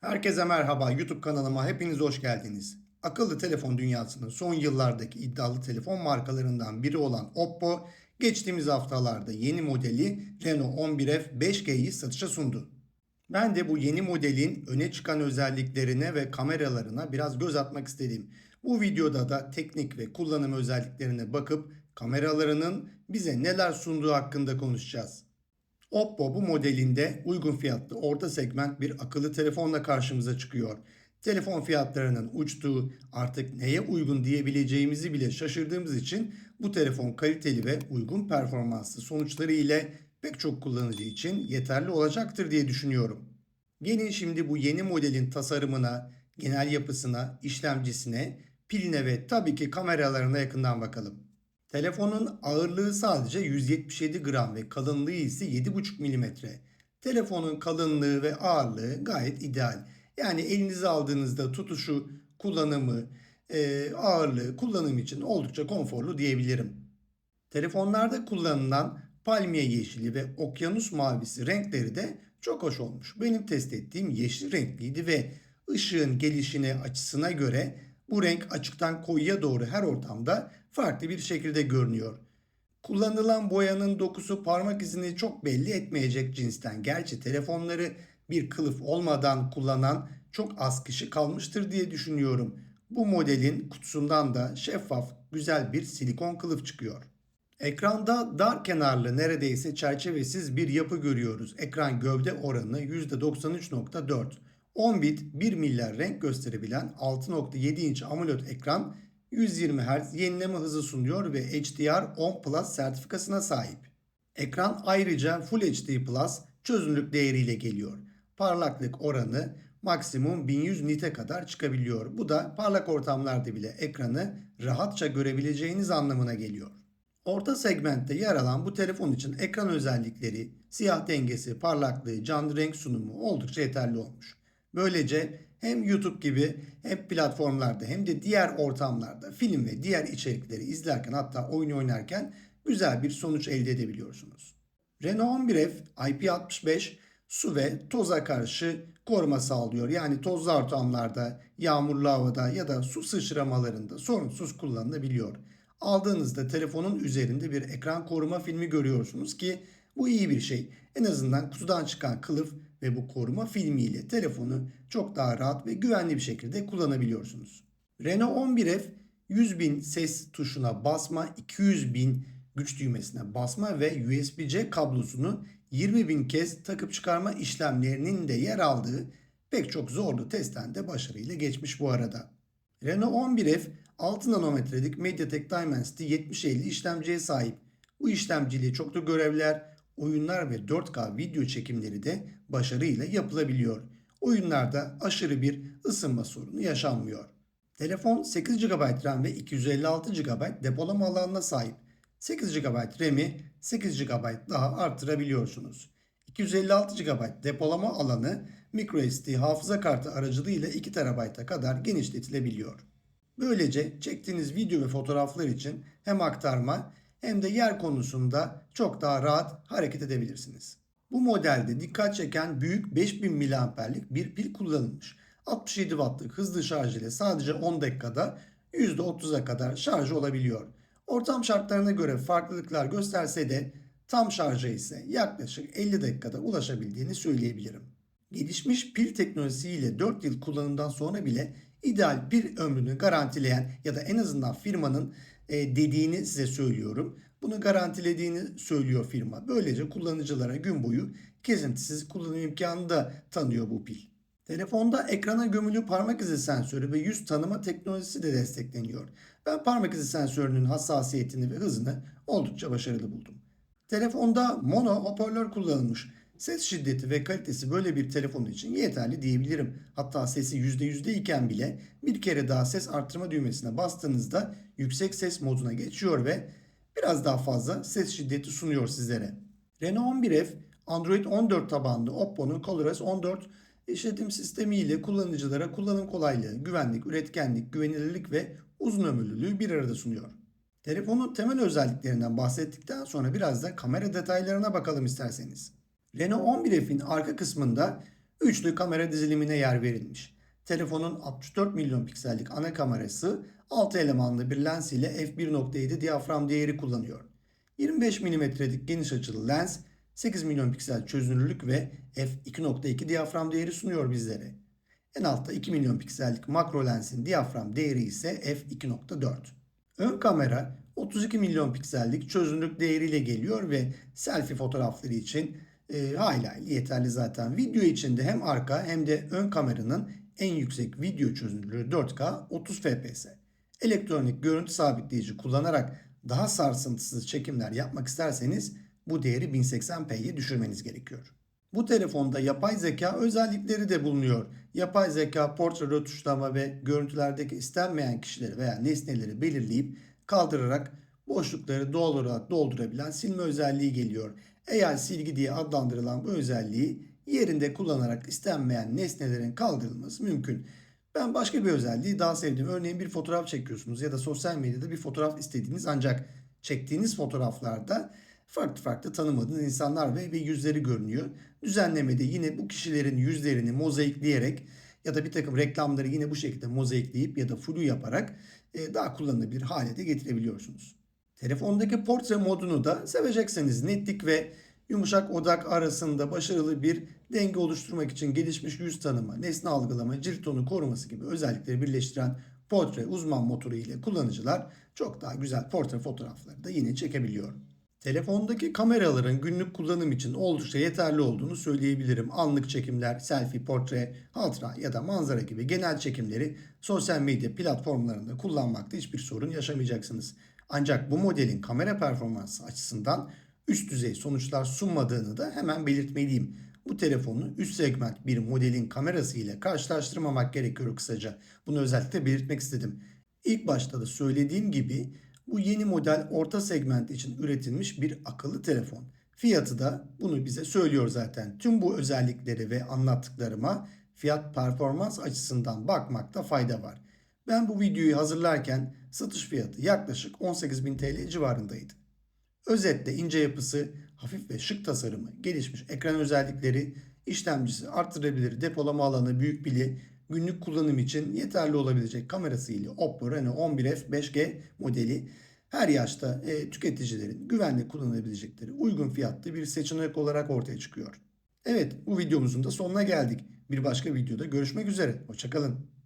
Herkese merhaba. YouTube kanalıma hepiniz hoş geldiniz. Akıllı telefon dünyasının son yıllardaki iddialı telefon markalarından biri olan Oppo, geçtiğimiz haftalarda yeni modeli Reno 11F 5G'yi satışa sundu. Ben de bu yeni modelin öne çıkan özelliklerine ve kameralarına biraz göz atmak istedim. Bu videoda da teknik ve kullanım özelliklerine bakıp kameralarının bize neler sunduğu hakkında konuşacağız. Oppo bu modelinde uygun fiyatlı orta segment bir akıllı telefonla karşımıza çıkıyor. Telefon fiyatlarının uçtuğu artık neye uygun diyebileceğimizi bile şaşırdığımız için bu telefon kaliteli ve uygun performanslı sonuçları ile pek çok kullanıcı için yeterli olacaktır diye düşünüyorum. Gelin şimdi bu yeni modelin tasarımına, genel yapısına, işlemcisine, piline ve tabii ki kameralarına yakından bakalım. Telefonun ağırlığı sadece 177 gram ve kalınlığı ise 7,5 mm. Telefonun kalınlığı ve ağırlığı gayet ideal. Yani elinize aldığınızda tutuşu, kullanımı, e, ağırlığı, kullanım için oldukça konforlu diyebilirim. Telefonlarda kullanılan palmiye yeşili ve okyanus mavisi renkleri de çok hoş olmuş. Benim test ettiğim yeşil renkliydi ve ışığın gelişine açısına göre bu renk açıktan koyuya doğru her ortamda farklı bir şekilde görünüyor. Kullanılan boyanın dokusu parmak izini çok belli etmeyecek cinsten. Gerçi telefonları bir kılıf olmadan kullanan çok az kişi kalmıştır diye düşünüyorum. Bu modelin kutusundan da şeffaf güzel bir silikon kılıf çıkıyor. Ekranda dar kenarlı neredeyse çerçevesiz bir yapı görüyoruz. Ekran gövde oranı %93.4. 10 bit 1 milyar renk gösterebilen 6.7 inç AMOLED ekran 120 Hz yenileme hızı sunuyor ve HDR10 Plus sertifikasına sahip. Ekran ayrıca Full HD Plus çözünürlük değeriyle geliyor. Parlaklık oranı maksimum 1100 nite kadar çıkabiliyor. Bu da parlak ortamlarda bile ekranı rahatça görebileceğiniz anlamına geliyor. Orta segmentte yer alan bu telefon için ekran özellikleri, siyah dengesi, parlaklığı, canlı renk sunumu oldukça yeterli olmuş. Böylece hem YouTube gibi hem platformlarda hem de diğer ortamlarda film ve diğer içerikleri izlerken hatta oyun oynarken güzel bir sonuç elde edebiliyorsunuz. Renault 11F IP65 su ve toza karşı koruma sağlıyor. Yani tozlu ortamlarda, yağmurlu havada ya da su sıçramalarında sorunsuz kullanılabiliyor. Aldığınızda telefonun üzerinde bir ekran koruma filmi görüyorsunuz ki bu iyi bir şey. En azından kutudan çıkan kılıf ve bu koruma filmiyle telefonu çok daha rahat ve güvenli bir şekilde kullanabiliyorsunuz. Renault 11F 100.000 ses tuşuna basma, 200.000 güç düğmesine basma ve USB-C kablosunu 20.000 kez takıp çıkarma işlemlerinin de yer aldığı pek çok zorlu testten de başarıyla geçmiş bu arada. Renault 11F 6 nanometrelik MediaTek Dimensity 7050 işlemciye sahip. Bu işlemciliği çok da görevler, oyunlar ve 4K video çekimleri de başarıyla yapılabiliyor. Oyunlarda aşırı bir ısınma sorunu yaşanmıyor. Telefon 8 GB RAM ve 256 GB depolama alanına sahip. 8 GB RAM'i 8 GB daha artırabiliyorsunuz. 256 GB depolama alanı microSD hafıza kartı aracılığıyla 2 TB'a kadar genişletilebiliyor. Böylece çektiğiniz video ve fotoğraflar için hem aktarma hem de yer konusunda çok daha rahat hareket edebilirsiniz. Bu modelde dikkat çeken büyük 5000 mAh'lik bir pil kullanılmış. 67 Watt'lık hızlı şarj ile sadece 10 dakikada %30'a kadar şarj olabiliyor. Ortam şartlarına göre farklılıklar gösterse de tam şarja ise yaklaşık 50 dakikada ulaşabildiğini söyleyebilirim. Gelişmiş pil teknolojisiyle 4 yıl kullanımdan sonra bile ideal pil ömrünü garantileyen ya da en azından firmanın dediğini size söylüyorum. Bunu garantilediğini söylüyor firma. Böylece kullanıcılara gün boyu kesintisiz kullanım imkanı da tanıyor bu pil. Telefonda ekrana gömülü parmak izi sensörü ve yüz tanıma teknolojisi de destekleniyor. Ben parmak izi sensörünün hassasiyetini ve hızını oldukça başarılı buldum. Telefonda mono hoparlör kullanılmış. Ses şiddeti ve kalitesi böyle bir telefon için yeterli diyebilirim. Hatta sesi %yüzde iken bile bir kere daha ses arttırma düğmesine bastığınızda yüksek ses moduna geçiyor ve biraz daha fazla ses şiddeti sunuyor sizlere. Renault 11F Android 14 tabanlı Oppo'nun ColorOS 14 işletim sistemi ile kullanıcılara kullanım kolaylığı, güvenlik, üretkenlik, güvenilirlik ve uzun ömürlülüğü bir arada sunuyor. Telefonun temel özelliklerinden bahsettikten sonra biraz da kamera detaylarına bakalım isterseniz. Renault 11F'in arka kısmında Üçlü kamera dizilimine yer verilmiş. Telefonun 64 milyon piksellik ana kamerası 6 elemanlı bir lens ile f1.7 diyafram değeri kullanıyor. 25 mm'lik geniş açılı lens 8 milyon piksel çözünürlük ve f2.2 diyafram değeri sunuyor bizlere. En altta 2 milyon piksellik makro lensin diyafram değeri ise f2.4. Ön kamera 32 milyon piksellik çözünürlük değeriyle geliyor ve selfie fotoğrafları için e, hayli yeterli zaten. Video için de hem arka hem de ön kameranın en yüksek video çözünürlüğü 4K 30 fps. Elektronik görüntü sabitleyici kullanarak daha sarsıntısız çekimler yapmak isterseniz bu değeri 1080p'ye düşürmeniz gerekiyor. Bu telefonda yapay zeka özellikleri de bulunuyor. Yapay zeka portre rötuşlama ve görüntülerdeki istenmeyen kişileri veya nesneleri belirleyip kaldırarak boşlukları doğal olarak doldurabilen silme özelliği geliyor. Eğer silgi diye adlandırılan bu özelliği yerinde kullanarak istenmeyen nesnelerin kaldırılması mümkün. Ben başka bir özelliği daha sevdim. Örneğin bir fotoğraf çekiyorsunuz ya da sosyal medyada bir fotoğraf istediğiniz ancak çektiğiniz fotoğraflarda farklı farklı tanımadığınız insanlar ve, ve yüzleri görünüyor. Düzenlemede yine bu kişilerin yüzlerini mozaikleyerek ya da bir takım reklamları yine bu şekilde mozaikleyip ya da flu yaparak e, daha kullanılabilir hale de getirebiliyorsunuz. Telefondaki portre modunu da sevecekseniz netlik ve yumuşak odak arasında başarılı bir denge oluşturmak için gelişmiş yüz tanıma, nesne algılama, cilt tonu koruması gibi özellikleri birleştiren portre uzman motoru ile kullanıcılar çok daha güzel portre fotoğrafları da yine çekebiliyor. Telefondaki kameraların günlük kullanım için oldukça yeterli olduğunu söyleyebilirim. Anlık çekimler, selfie, portre, hatıra ya da manzara gibi genel çekimleri sosyal medya platformlarında kullanmakta hiçbir sorun yaşamayacaksınız. Ancak bu modelin kamera performansı açısından üst düzey sonuçlar sunmadığını da hemen belirtmeliyim. Bu telefonu üst segment bir modelin kamerası ile karşılaştırmamak gerekiyor kısaca. Bunu özellikle belirtmek istedim. İlk başta da söylediğim gibi bu yeni model orta segment için üretilmiş bir akıllı telefon. Fiyatı da bunu bize söylüyor zaten. Tüm bu özellikleri ve anlattıklarıma fiyat performans açısından bakmakta fayda var. Ben bu videoyu hazırlarken satış fiyatı yaklaşık 18.000 TL civarındaydı. Özetle ince yapısı, hafif ve şık tasarımı, gelişmiş ekran özellikleri, işlemcisi, artırabilir depolama alanı, büyük pili, günlük kullanım için yeterli olabilecek kamerası ile Oppo Reno 11F 5G modeli her yaşta e, tüketicilerin güvenli kullanabilecekleri uygun fiyatlı bir seçenek olarak ortaya çıkıyor. Evet bu videomuzun da sonuna geldik. Bir başka videoda görüşmek üzere. Hoşçakalın.